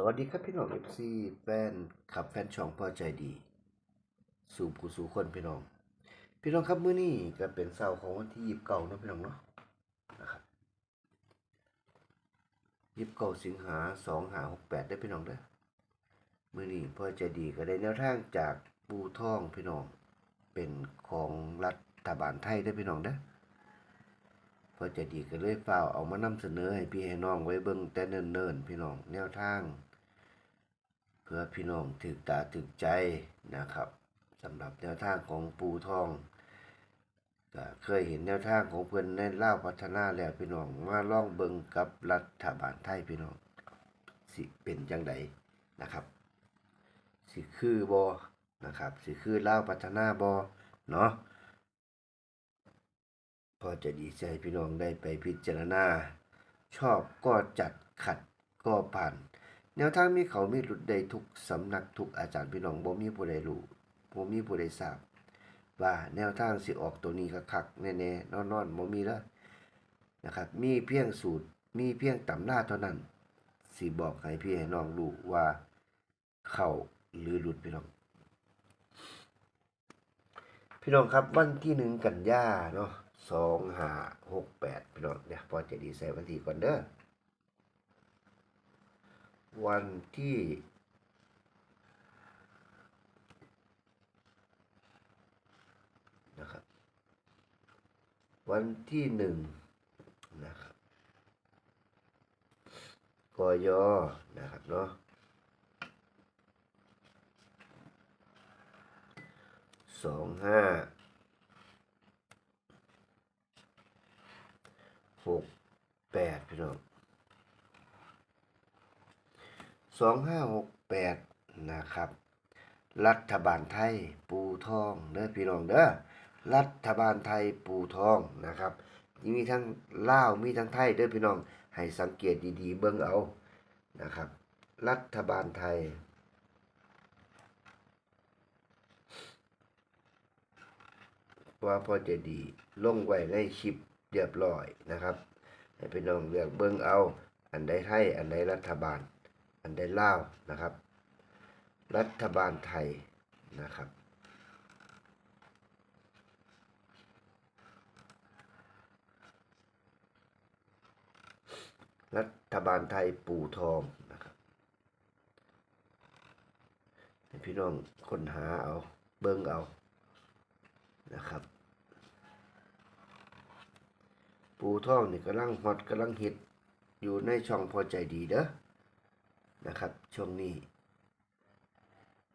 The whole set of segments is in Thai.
สวัสดีครับพี่น้องเอฟซีแฟนขับแฟนช่องพอใจดี สู่ผู้สู่คนพี่น้อง พี่น้องครับมื้อนี้ก็เป็นเสาร์ของวันที่ยีิบเก้านะพี่น้องเนาะนะครับยีิบเก้าสิงหาสองหาหกแปดได้พี่น้องเด้อมื้อนี้พอใจดีก็ได้แนวทางจากปูท่องพี่น้อง เป็นของรัฐบาลไทยได้พี่น้องเด้อพอใจะดีก็เลยเฝ้าเอามานำเสนอให้พี่ให้น้องไว้เบิ่งแต่เนิ่นๆพี่น้องแนวทาง เพื่อพี่น้องถึกตาถึกใจนะครับสำหรับแนวทางของปูทองก็เคยเห็นแนวทางของเพิ่อนในเล่าพัฒนาแล้วพี่น้องมาลองเบิงกับรัฐบาลไทยพี่น้องสิเป็นจังไดนะครับ สิคือบ่นะครับ สิคือเล่าพัฒนาบ่เนาะพอจะดีใจพี่น้องได้ไปพิจารณา ชอบก็จัดขัดก็ผ่าน แนวทางมีเขามีหลุดใดทุกสำนักทุกอาจารย์พี่น้องบ่มีผู้ใดรู้บ่มีผู้ใดทราบ ว่าแนวทางสิออกตัวนี้คักๆแน่ๆนอนๆบ่มีแล้วนะครับมีเพียงสูตรมีเพียงตำราเท่านั้นสิบอกให้พี่ให้น้องรู้ว่าเข้าหรือหลุดพี่น้อง พี่น้องครับวันที่หนึ่งกันยาเนาะสองห้าหกแปดพี่น้องเนี่ยพอจะดีใส่วันที่ก่อนเด้อ วันที่นะครับวันที่หนึ่งนะครับกยนะครับเนาะสองห้าหกแปดพี่น้อง สองห้าหกแปดนะครับ รัฐบาลไทยปูทองเด้อพี่น้องเด้อรัฐบาลไทยปูทองนะครับมีทั้งลาวมีทั้งไทยเด้อพี่น้องให้สังเกตดีๆ เบิ่งเอานะครับ รัฐบาลไทยว่าพอจะดีลงไว้ในคลิปเรียบร้อยนะครับ ให้พี่น้องเลือกเบิ่งเอา อันใดไทย อันใดรัฐบาล อันใดลานะครับ รัฐบาลไทยนะครับ รัฐบาลไทยปู่ทองนะครับพี่น้องค้นหาเอาเบิ่งเอานะครับ ปูท่องนี่กำลังฮอตกำลังฮิตอยู่ในช่องพอใจดีเด้อ นะครับ ช่วงนี้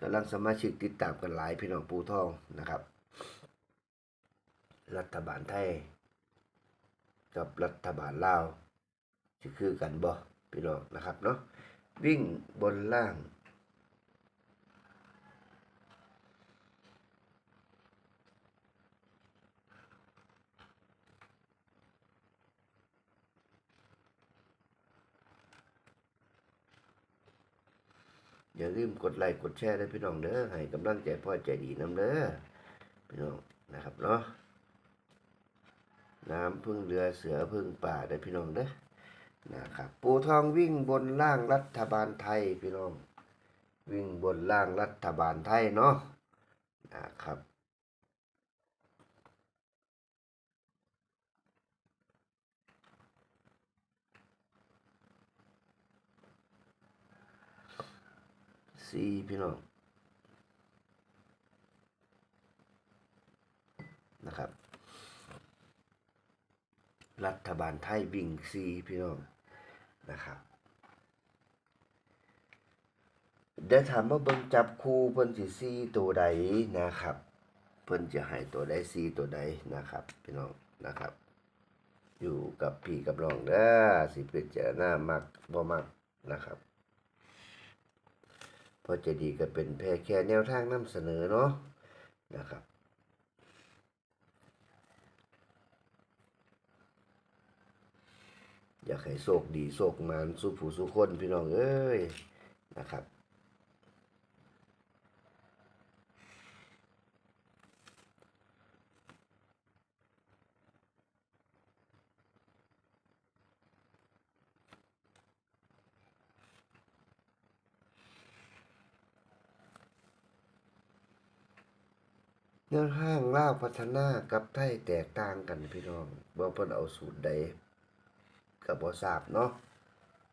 กำลังสมาชิกติดตามกันหลายพี่น้องปูทองนะครับ รัฐบาลไทย กับรัฐบาลลาวจะคือกันบ่พี่น้องนะครับเนาะวิ่งบนล่าง อย่าลืมกดไลค์กดแชร์ด้วยพี่น้องเด้อให้กำลังใจพ่อใจดีน้ำเด้อพี่น้องนะครับเนาะน้ำพึ่งเรือเสือพึ่งป่าได้พี่น้องเด้อนะครับปูทองวิ่งบนล่างรัฐบาลไทยพี่น้อง วิ่งบนล่างรัฐบาลไทยเนาะนะครับ สี่พี่น้องนะครับ รัฐบาลไทยวิ่งซีพี่น้องนะครับเดี๋ยวถามว่าเบิ่งจับคู่เพิ่นสิซีตัวใดนะครับ เพิ่นจะให้ตัวใดซีตัวใดนะครับ พี่น้องนะครับ อยู่กับพี่กับน้องเด้อสิเป็นเจารณามักบ่มักนะครับ พอจะดีก็เป็นแพรแค่แนวทางนำเสนอเนาะนะครับอยากให้โชคดีโชคมานสู้ผู้สู้คนพี่น้องเอ้ยนะครับ แนวทางลาวพัฒนากับไทยแตกต่างกันพี่น้องบ่เพิ่นเอาสูตรใดก็บ่ทราบเนาะ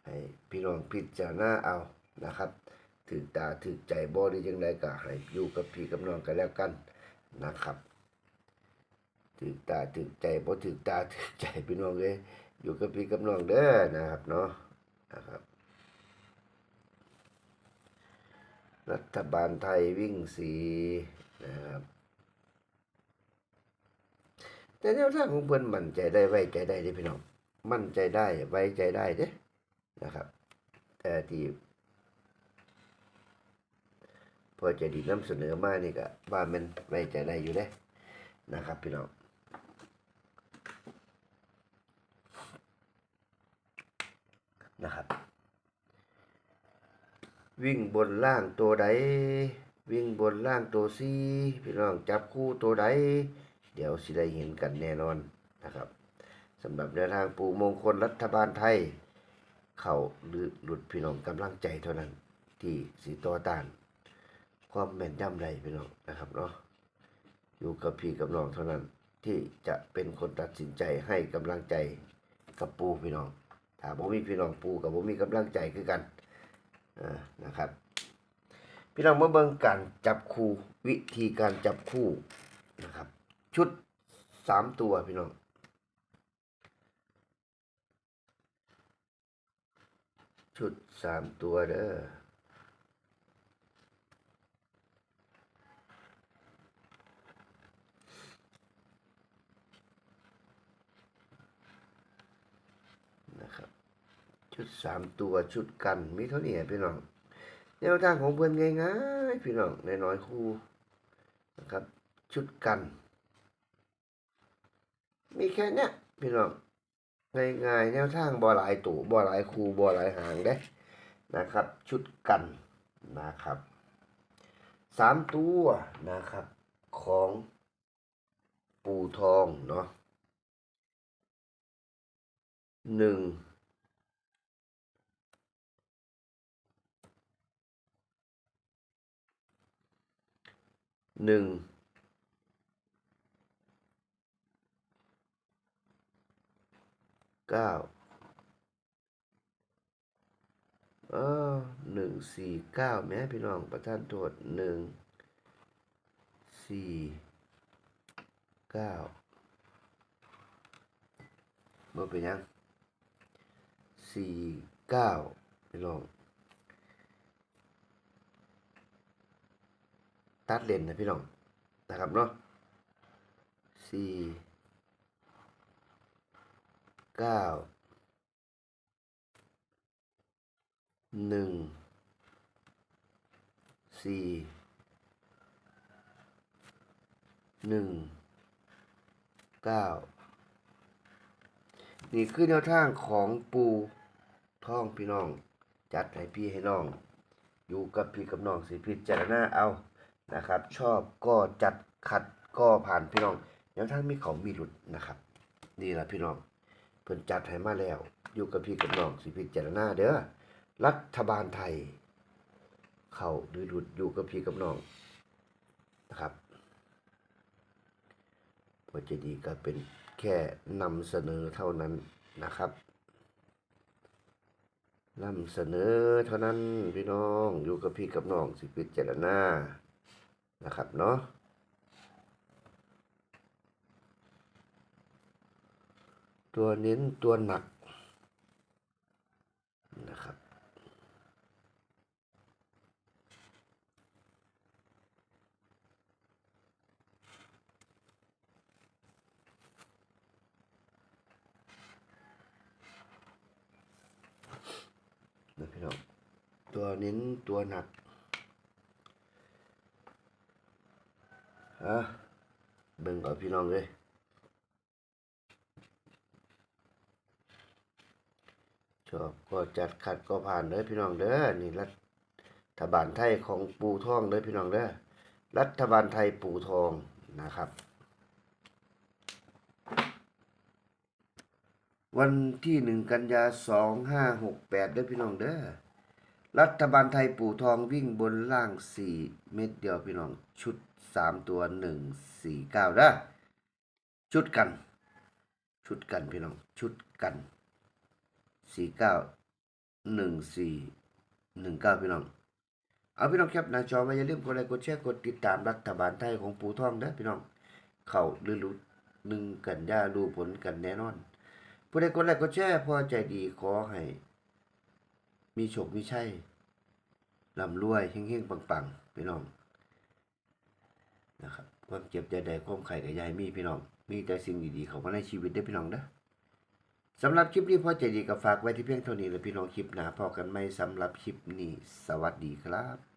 ให้พี่น้องพิจารณาเอานะครับถึกตาถึกใจบ่หรือจังไดก็ให้อยู่กับพี่กับน้องกันแล้วกันนะครับถึกตาถึกใจบ่ถึกตาถึกใจพี่น้องเอ้ยอยู่กับพี่กับน้องเด้อนะครับเนาะนะครับรัฐบาลไทยวิ่งสีนะครับ แต่แนวทางของเพิ่อนมั่นใจได้ไว้ใจได้เด้พี่น้องมั่นใจได้ไว้ใจได้เด้นะครับ แต่ที่พอจะดีนำเสนอมานี่ก็ว่ามันไว้ใจได้อยู่เด้นะครับ พี่น้องนะครับ วิ่งบนล่างตัวใด วิ่งบนล่างตัวซีพี่น้องจับคู่ตัวใด เดี๋ยวสิได้เห็นกันแน่นอนนะครับสำหรับแนวทางปูมงคลรัฐบาลไทย เขาหรือหลุดพี่น้องกำลังใจเท่านั้น ที่สีต่อต้านความแม่นยำใดพี่น้องนะครับเนาะอยู่กับพี่กับน้องเท่านั้นที่จะเป็นคนตัดสินใจให้กำลังใจกับปูพี่น้องถ้าบ่มีพี่น้องปูกับบ่มีกำลังใจคือกันอ่านะครับ พี่น้องเมาเบิ่งการจับคู่วิธีการจับคู่นะครับ ชุดสามตัวพี่น้องชุดสามตัวเด้อนะครับ ชุดสามตัวชุดกันมีเท่านี้พี่น้องแนวทางของเพื่อนง่ายๆพี่น้องน้อยๆคู่นะครับ ชุดกัน มีแค่เนี้ยพี่น้องง่ายๆแนวทางบ่หลายตู่บ่หลายคูบ่หลายหางเด้นะครับ ชุดกันนะครับสามตัวนะครับ ของปูทองเนาะหนึ่งหนึ่ง เก้าเออหนึ่งสี่เก้าแม่พี่น้องประท่านโทษหนึ่งสี่เก้าเมื่อเป็นยังสี่เก้าพี่น้อง ตัดเลนนะพี่น้องนะครับเนาะสี่ เก้าหนึ่งสี่หนึ่งเก้านี่คือแนวทางของปูท่องพี่น้อง จัดให้พี่ให้น้อง อยู่กับพี่กับน้องสิพิจารณาเอานะครับ ชอบก็จัดขัดก็ผ่านพี่น้องแนวทางมีเขามีหลุดนะครับนี่แหละพี่น้อง เพิ่นจัดให้มาแล้ว อยู่กับพี่กับน้องสิพิจารณาเด้อรัฐบาลไทย เข้าหรือหลุดอยู่กับพี่กับน้องนะครับพอจะดีก็เป็นแค่นำเสนอเท่านั้นนะครับนำเสนอเท่านั้นพี่น้องอยู่กับพี่กับน้องสิพิจารณานะครับเนาะ ตัวเน้นตัวหนักนะครับ นะพี่น้อง ตัวเน้นตัวหนักฮะเบิ่งเอาพี่น้องเลย ชอบก็จัดขัดก็ผ่านเด้อพี่น้องเด้อนี่รัฐบาลไทยของปูทองเด้อพี่น้องเด้อรัฐบาลไทยปูทองนะครับ วันที่หนึ่งกันยาสองห้าหกแปดเด้อพี่น้องเด้อรัฐบาลไทยปูทองวิ่งบนล่าง4เม็ดเดียวพี่น้องชุด3ตัว1 4 9นะชุดกัน ชุดกันพี่น้องชุดกัน 4 9 1 4 1 9พี่น้อง เอาพี่น้องแคปหน้าจอไว้อย่าลืมกดไลค์กดแชร์กดติดตามรัฐบาลไทยของปู่องเด้อพี่น้อง เข้าหรือหลุดหนึ่งกันยารู้ผลกันแน่นอนผู้ใดกดไลค์กดแชร์พอใจดีขอให้ มีโชคมีชัยร่ำรวยเฮงๆปังๆพี่น้องนะครับความเจ็บใจใดความไข่กับยายมีพี่น้อง มีแต่สิ่งดีๆเข้ามาในชีวิตได้พี่น้องเด้อ สำหรับคลิปนี้พ่อใจดีก็ฝากไว้ที่เพียงเท่านี้และพี่น้องคลิปหนาพอกันไหมสำหรับคลิปนี้ สวัสดีครับ